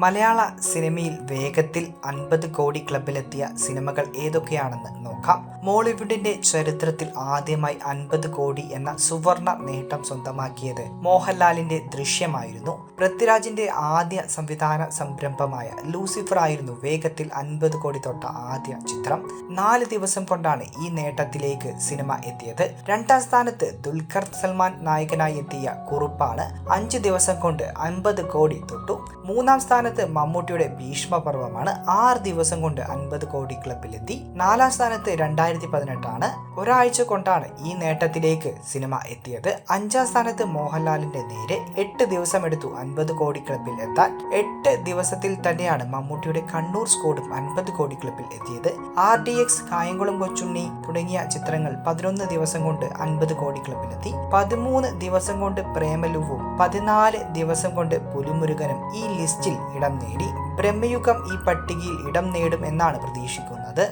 മലയാള സിനിമയിൽ വേഗത്തിൽ അൻപത് കോടി ക്ലബിലെത്തിയ സിനിമകൾ ഏതൊക്കെയാണെന്ന് നോക്കാം. മോളിവുഡിന്റെ ചരിത്രത്തിൽ ആദ്യമായി അൻപത് കോടി എന്ന സുവർണ നേട്ടം സ്വന്തമാക്കിയത് മോഹൻലാലിന്റെ ദൃശ്യമായിരുന്നു. പൃഥ്വിരാജിന്റെ ആദ്യ സംവിധാന സംരംഭമായ ലൂസിഫർ ആയിരുന്നു വേഗത്തിൽ അൻപത് കോടി തൊട്ട ആദ്യ ചിത്രം. നാല് ദിവസം കൊണ്ടാണ് ഈ നേട്ടത്തിലേക്ക് സിനിമ എത്തിയത്. രണ്ടാം സ്ഥാനത്ത് ദുൽഖർ സൽമാൻ നായകനായി എത്തിയ കുറുപ്പാണ് അഞ്ച് ദിവസം കൊണ്ട് അൻപത് കോടി തൊട്ടു. മൂന്നാം സ്ഥാനത്ത് മമ്മൂട്ടിയുടെ ഭീഷ്മപർവമാണ് ആറ് ദിവസം കൊണ്ട് അൻപത് കോടി ക്ലബിലെത്തി. നാലാം സ്ഥാനത്ത് രണ്ടായിരത്തി പതിനെട്ടാണ് ഒരാഴ്ച കൊണ്ടാണ് ഈ നേട്ടത്തിലേക്ക് സിനിമ എത്തിയത്. അഞ്ചാം സ്ഥാനത്ത് മോഹൻലാലിന്റെ നേരെ എട്ട് ദിവസം എടുത്തു അൻപത് കോടി ക്ലബിൽ എത്താൻ. എട്ട് ദിവസത്തിൽ തന്നെയാണ് മമ്മൂട്ടിയുടെ കണ്ണൂർ സ്കോഡും അൻപത് കോടി ക്ലബിൽ എത്തിയത്. R D X Kayamkulam Kochunni തുടങ്ങിയ ചിത്രങ്ങൾ പതിനൊന്ന് ദിവസം കൊണ്ട് അൻപത് കോടി ക്ലബിലെത്തി പതിമൂന്ന് ദിവസം കൊണ്ട് പ്രേമലുവും പതിനാല് ദിവസം കൊണ്ട് പുലിമുരുകനും ഈ ലിസ്റ്റിൽ ഇടം നേടി. ബ്രഹ്മയുഗം ഈ പട്ടികയിൽ ഇടം നേടും എന്നാണ് പ്രതീക്ഷിക്കുന്നത്.